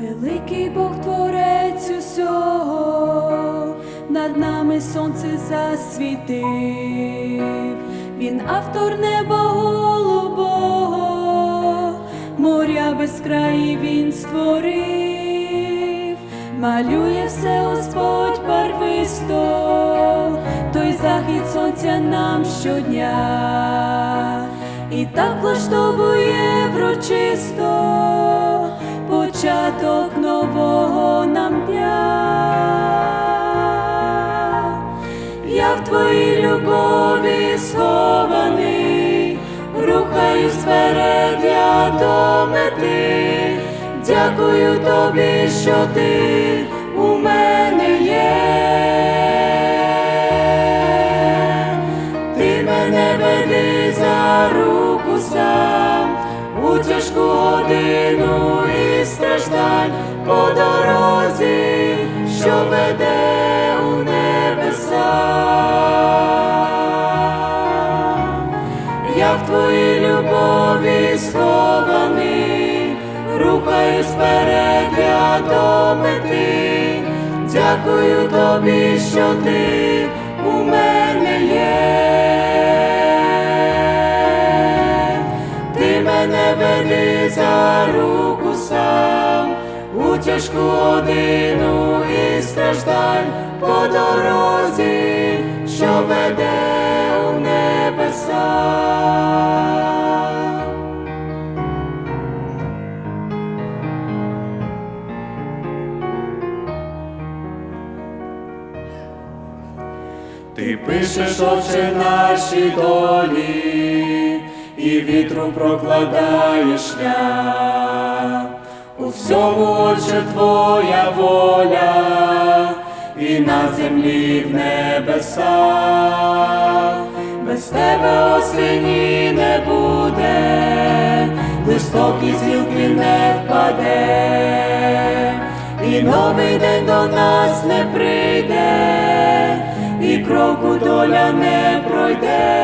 Великий Бог творець усього, над нами сонце засвітив, він автор неба голубого, моря без краї він створив, малює все Господь барвисто, той захід сонця нам щодня, і так влаштовує врочисто початок нового нам дня. Я в твоїй любові схований, рухаюсь вперед я до мети. Дякую тобі, що ти і страждань по дорозі, що веде у небеса. Я в твоїй любові схований, рухаюсь вперед я до мети. Дякую тобі, що ти у мене є. Ти мене веди за руку у тяжку годину і страждань по дорозі, що веде у небеса. Ти пишеш, Отче, наші долі, і вітру прокладаєш шлях. Всьому, Отче, Твоя воля, і на землі, в небесах. Без тебе осені не буде, листок із гілки не впаде, і новий день до нас не прийде, і кроку доля не пройде.